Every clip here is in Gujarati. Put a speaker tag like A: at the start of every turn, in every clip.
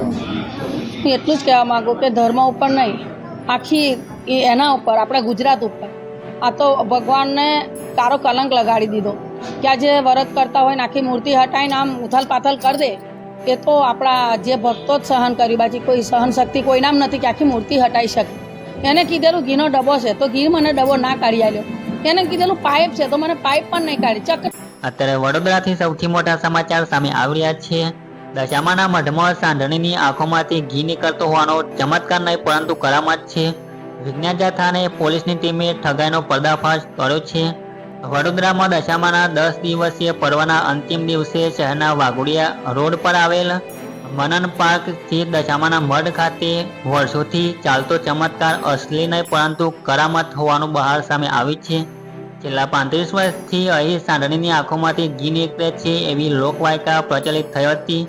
A: હું એટલું જ કહેવા માગું કે ધર્મ ઉપર નહીં. આખી એના ઉપર, આપણા ગુજરાત ઉપર. આ તો ભગવાનને કારો કલંક લગાડી દીધો. કે આ જે વ્રત કરતા હોય ને આખી મૂર્તિ હટાવીને આમ ઉથલ પાથલ કરી દે, એ તો આપણા જે ભક્તો જ સહન કરી બાકી કોઈ સહન શક્તિ કોઈ નામ નથી કે આખી મૂર્તિ હટાવી શકે. એને કીધેલું ઘીનો ડબ્બો છે, તો ઘી મને ડબ્બો ના કાઢી આલ્યો. એને કીધેલું પાઇપ છે, તો મને પાઇપ પણ નહીં કાઢી. ચક્ર
B: અત્યારે વડોદરાથી સૌથી મોટા સમાચાર સામે આવી રહ્યા છે. દશામાના મઢમાં સાંઢણીની આંખોમાંથી ઘી નીકળતો હોવાનો ચમત્કાર નહીં, પરંતુ કરામત છે. વિજ્ઞાજા થાને પોલીસની ટીમે ઠગાઈનો પર્દાફાશ કર્યો છે. વડોદરામાં દશામાના દસ દિવસીય પર્વના અંતિમ દિવસે શહેરના વાઘોડિયા રોડ પર આવેલ મનન પાર્ક સ્થિત દશામાના મઢ ખાતે વર્ષોથી ચાલતો ચમત્કાર અસલી નહીં, પરંતુ કરામત હોવાનું બહાર સામે આવ્યું છે. છેલ્લા પાંત્રીસ વર્ષથી અહીં સાંઢણીની આંખોમાંથી ઘી નીકળે છે એવી લોકવાયકા પ્રચલિત થઈ હતી.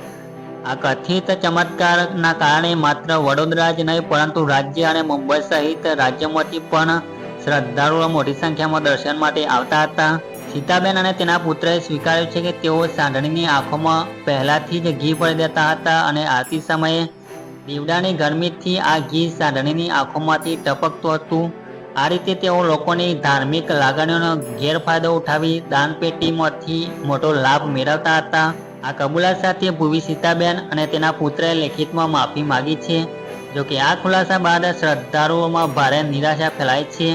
B: આ કથિત ચમત્કારના કારણે માત્ર વડોદરા જ નહીં, પરંતુ રાજ્ય અને મુંબઈ સહિત રાજ્યમાંથી પણ શ્રદ્ધાળુઓ મોટી સંખ્યામાં દર્શન માટે આવતા હતા. સીતાબેન અને તેના પુત્રએ સ્વીકાર્યું છે કે તેઓ સાંઢણીની આંખોમાં પહેલાથી જ ઘી ભરી દેતા હતા અને આરતી સમયે દીવડાની ગરમીથી આ ઘી સાંઢણીની આંખોમાંથી ટપકતું હતું. આ રીતે તેઓ લોકોની ધાર્મિક લાગણીઓનો ગેરફાયદો ઉઠાવી દાનપેટીમાંથી મોટો લાભ મેળવતા હતા. આ કબૂલાત સાથે ભૂવી સીતાબેન અને તેના પુત્રએ લેખિતમાં માફી માગી છે, જો કે આ ખુલાસા બાદ શ્રદ્ધાળુઓમાં ભારે નિરાશા ફેલાય છે.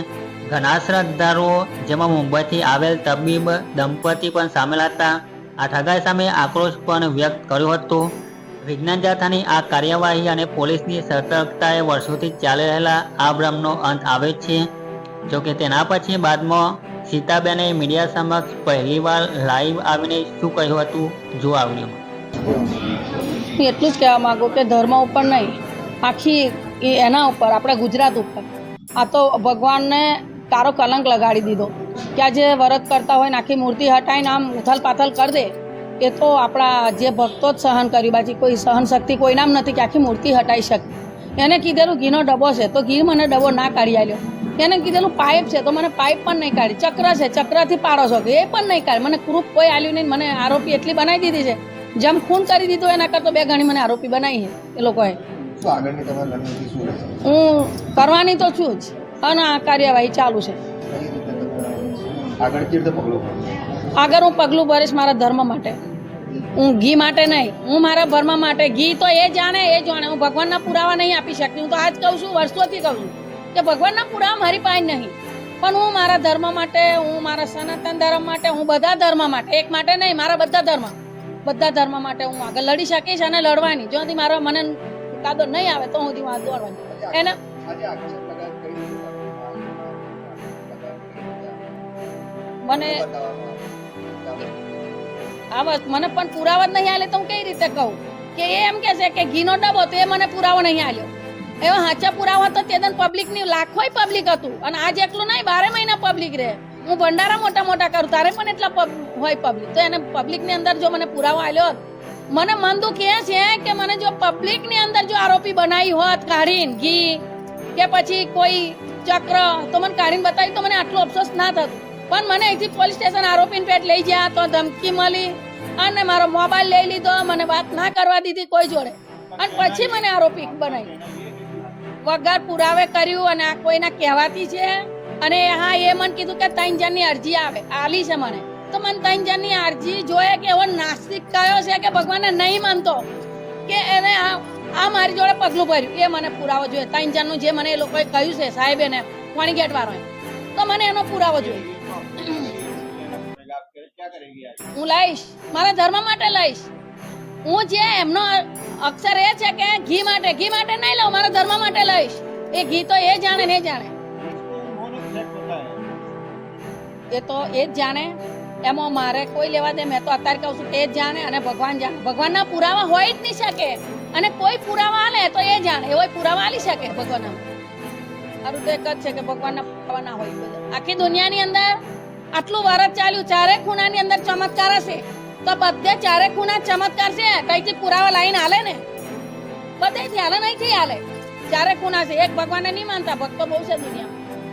B: ઘણા શ્રદ્ધાળુઓ, જેમાં મુંબઈથી આવેલ તબીબ, દંપતી પણ સામેલ હતા. આ ઠગાઈ સામે આક્રોશ પણ વ્યક્ત કર્યો હતો. વિજ્ઞાન જાથાની આ કાર્યવાહી અને પોલીસની સતર્કતાએ વર્ષોથી ચાલી રહેલા આ ભ્રમનો અંત આવે છે. જો કે તેના પછી બાદમાં સીતાબેને મીડિયા સમક્ષ પહેલીવાર લાઈવ આવીને શું કહ્યું હતું જો આવ્યું
A: હું એટલું જ કહેવા માગું કે ધર્મ ઉપર નહીં, આખી એના ઉપર, આપણા ગુજરાત ઉપર. આ તો ભગવાનને કારો કલંક લગાડી દીધો. કે આ જે વ્રત કરતા હોય ને આખી મૂર્તિ હટાવીને આમ ઉથલ પાથલ કરી દે એ તો આપણા જે ભક્તો જ સહન કર્યું બાકી કોઈ સહન શક્તિ કોઈનામ નથી કે આખી મૂર્તિ હટાવી શકે. એને કીધેલું ઘીનો ડબ્બો છે તો ઘી મને ડબ્બો ના કાઢી આલ્યો. એને કીધેલું પાઇપ છે તો મને પાઇપ પણ નહીં કાઢી. ચક્ર છે ચક્રથી પાડો છો એ પણ નહીં કાઢી. મને ક્રૂપ કોઈ આલ્યું નહીં મને આરોપી એટલી બનાવી દીધી છે. જેમ ખૂન કરી દીધું એના કરતાં બે ગણી મને આરોપી બનાવી એ લોકોએ. હું કરવાની તો છું જ અને આ કાર્યવાહી ચાલુ છે.
C: કઈ? આગળ
A: હું પગલું ભરીશ મારા ધર્મ માટે. હું ઘી માટે નહીં, હું મારા ધર્મ માટે, ઘી તો એ જાણે એ જાણે. હું ભગવાનના પુરાવા નહીં આપી શકતી. હું તો આજ કહું છું, વર્ષોથી કહું છું કે ભગવાનના પુરાવા મારી પાસે નહીં. પણ હું મારા ધર્મ માટે, હું મારા સનાતન ધર્મ માટે, હું બધા ધર્મ માટે, એક માટે નહીં, મારા બધા ધર્મ. બધા ધર્મ માટે હું આગળ લડી શકીશ અને લડવાની. જો મારો મને કાદો નહીં આવે તો હું સુધી હું દોડવાની એને મને આ બસ મને પણ પુરાવા જ નહીં આલે તો હું કઈ રીતે કહું? કે એ એમ કે છે કે ઘીનો ડબ્બો તો એ મને પુરાવો નહીં આલ્યો. એવા હાચા પુરાવા તો તે દન પબ્લિકની લાખોય પબ્લિક હતું અને આજ એકલું નહીં, બારે મહિના પબ્લિક રહે. હું ભંડારા મોટા મોટા કરું, તારે પણ એટલા હોય પબ્લિક તો એને પબ્લિકની અંદર જો મને પુરાવો આલ્યો હોત, મને મન દુઃખ એ છે કે મને જો પબ્લિકની અંદર જો આરોપી બનાવી હોત, કાઢીને ઘી કે પછી કોઈ ચક્ર, તો મને કાઢીને બતાવી તો મને આટલું અફસોસ ના થતું. પણ મને અહીંથી પોલીસ સ્ટેશન આરોપીને પેટ લઈ ગયા, તો ધમકી મળી અને મારો મોબાઈલ લઈ લીધો, મને વાત ના કરવા દીધી કોઈ જોડે. અને પછી મને આરોપી બનાવી વગર પુરાવે કર્યું અને આ કોઈના કહેવાતી છે. અને હા, એ મને કીધું કે ત્રણ જણની અરજી આવે, આલી છે મને. તો મને ત્રણ જણની અરજી જોઈએ કે એવો નાસ્તિક કયો છે કે ભગવાનને નહીં માનતો કે એને આ મારી જોડે પગલું ભર્યું. એ મને પુરાવો જોઈએ. ત્રણ જણનું જે મને એ લોકોએ કહ્યું છે, સાહેબ એને ગેટ વાળો તો મને એનો પુરાવો જોઈએ. હું લઈશ. મારા ધર્મ માટે લઈશ. હું જે એમનો અક્ષર એ છે કે ઘી માટે ઘી માટે નહીં લઉં, મારા ધર્મ માટે લઈશ. એ ઘી તો એ જાણે ને જાણે. એ તો એ જ જાણે. એમાં મારે કોઈ લેવા દે, મેં તો અત્યારે કહું છું એ જ જાણે અને ભગવાન જાણે. ભગવાનના પુરાવા હોય જ નહીં શકે. અને કોઈ પુરાવા આલે તો એ જાણે. એવો પુરાવા આલી શકે ભગવાન મારું તો એક જ છે કે ભગવાનના પુરાવા ના હોય આખી દુનિયાની અંદર આટલું વરસ ચાલ્યું ચારે ખૂણાની અંદર ચમત્કાર હશે. તો બધે ચારે ખૂણા ચમત્કાર છે? કઈથી પુરાવા લાઈન હાલે ને? બધેથી હાલે નહીં હાલે. ચારે ખૂણા છે. એક ભગવાનને નહીં માનતા, ભક્તો બહુ છે દુનિયામાં.